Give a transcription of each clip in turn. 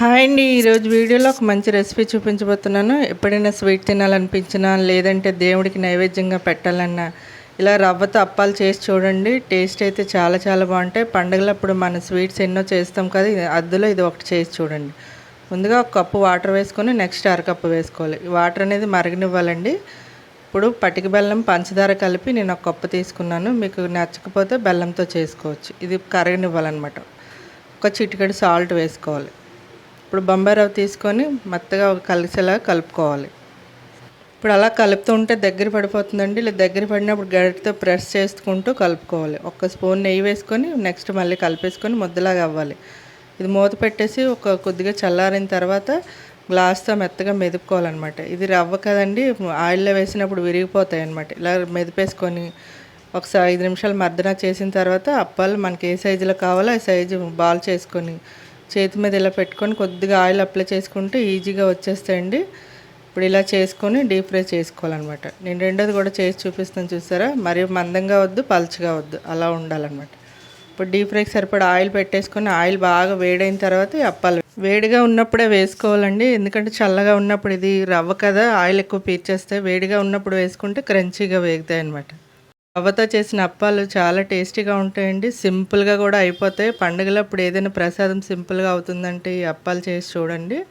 Hi అండి. ఈరోజు వీడియోలో ఒక మంచి రెసిపీ చూపించబోతున్నాను. ఎప్పుడైనా స్వీట్ తినాలనిపించినా లేదంటే దేవుడికి నైవేద్యంగా పెట్టాలన్నా ఇలా రవ్వతో అప్పాలు చేసి చూడండి. టేస్ట్ అయితే చాలా చాలా బాగుంటాయి. పండుగలప్పుడు మన స్వీట్స్ ఎన్నో చేస్తాం కదా అద్దులో అందులో ఇది ఒకటి చేసి చూడండి. ముందుగా ఒక కప్పు వాటర్ వేసుకొని నెక్స్ట్ అరకప్పు వేసుకోవాలి. ఈ వాటర్ అనేది మరగనివ్వాలండి. ఇప్పుడు పటిక బెల్లం పంచదార కలిపి నేను ఒక కప్పు తీసుకున్నాను. మీకు నచ్చకపోతే బెల్లంతో చేసుకోవచ్చు. ఇది కరగనివ్వాలన్నమాట. ఒక చిటికెడు సాల్ట్ వేసుకోవాలి. ఇప్పుడు బొంబాయి రవ్వ తీసుకొని మెత్తగా కలిసేలా కలుపుకోవాలి. ఇప్పుడు అలా కలుపుతూ ఉంటే దగ్గర పడిపోతుందండి. ఇలా దగ్గర పడినప్పుడు గరిటతో ప్రెస్ చేసుకుంటూ కలుపుకోవాలి. ఒక స్పూన్ నెయ్యి వేసుకొని నెక్స్ట్ మళ్ళీ కలిపేసుకొని ముద్దలాగా అవ్వాలి. ఇది మూత పెట్టేసి ఒక కొద్దిగా చల్లారిన తర్వాత గ్లాస్తో మెత్తగా మెదుపుకోవాలన్నమాట. ఇది రవ్వ కదండి ఆయిల్లో వేసినప్పుడు విరిగిపోతాయి అనమాట ఇలా మెదిపేసుకొని ఒకసారి ఐదు నిమిషాలు మర్దన చేసిన తర్వాత అప్పాలు మనకి ఏ సైజులో కావాలో ఆ సైజు బాల్ చేసుకొని చేతి మీద ఇలా పెట్టుకొని కొద్దిగా ఆయిల్ అప్లై చేసుకుంటే ఈజీగా వచ్చేస్తాయండి. ఇప్పుడు ఇలా చేసుకొని డీప్ ఫ్రై చేసుకోవాలన్నమాట. నేను రెండోది కూడా చేసి చూపిస్తాను చూసారా? మరి మందంగా వద్దు పలుచగా వద్దు అలా ఉండాలన్నమాట. ఇప్పుడు డీప్ ఫ్రైకి సరిపడా ఆయిల్ పెట్టేసుకొని ఆయిల్ బాగా వేడైన తర్వాత ఈ అప్పాలు వేడిగా ఉన్నప్పుడే వేసుకోవాలండి. ఎందుకంటే చల్లగా ఉన్నప్పుడు ఇది రవ్వ కదా ఆయిల్ ఎక్కువ పీల్చేస్తే వేడిగా ఉన్నప్పుడు వేసుకుంటే క్రంచీగా వేగుతాయి అన్నమాట రవ్వతో చేసిన అప్పాలు చాలా టేస్టీగా ఉంటాయండి. సింపుల్గా కూడా అయిపోతాయి. పండుగలప్పుడు ఏదైనా ప్రసాదం సింపుల్గా అవుతుందంటే ఈ అప్పాలు చేసి చూడండి.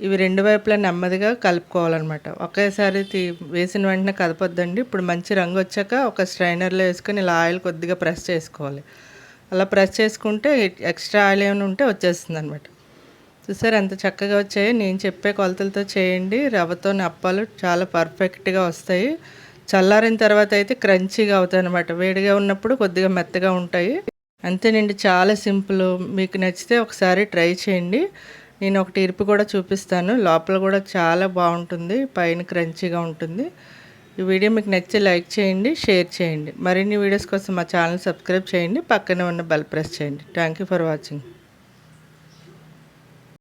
ఇవి రెండు వైపులా నెమ్మదిగా కలుపుకోవాలన్నమాట. ఒకేసారి తీ- వేసిన వెంటనే కదపొద్దండి. ఇప్పుడు మంచి రంగు వచ్చాక ఒక స్ట్రైనర్లో వేసుకొని ఇలా ఆయిల్ కొద్దిగా ప్రెస్ చేసుకోవాలి. అలా ప్రెస్ చేసుకుంటే ఎక్స్ట్రా ఆయిల్ ఏమైనా ఉంటే వచ్చేస్తుంది అనమాట చూసారు ఎంత చక్కగా వచ్చాయో? నేను చెప్పే కొలతలతో చేయండి. రవ్వతోని అప్పాలు చాలా పర్ఫెక్ట్గా వస్తాయి. చల్లారిన తర్వాత అయితే క్రంచీగా అవుతాయి అనమాట వేడిగా ఉన్నప్పుడు కొద్దిగా మెత్తగా ఉంటాయి. అంతేనండి చాలా సింపుల్. మీకు నచ్చితే ఒకసారి ట్రై చేయండి. నేను ఒకటి ఇరుపు కూడా చూపిస్తాను. లోపల కూడా చాలా బాగుంటుంది. పైన క్రంచీగా ఉంటుంది. ఈ వీడియో మీకు నచ్చితే లైక్ చేయండి షేర్ చేయండి. మరిన్ని వీడియోస్ కోసం మా ఛానల్ సబ్స్క్రైబ్ చేయండి. పక్కనే ఉన్న బెల్ ప్రెస్ చేయండి. Thank you for watching.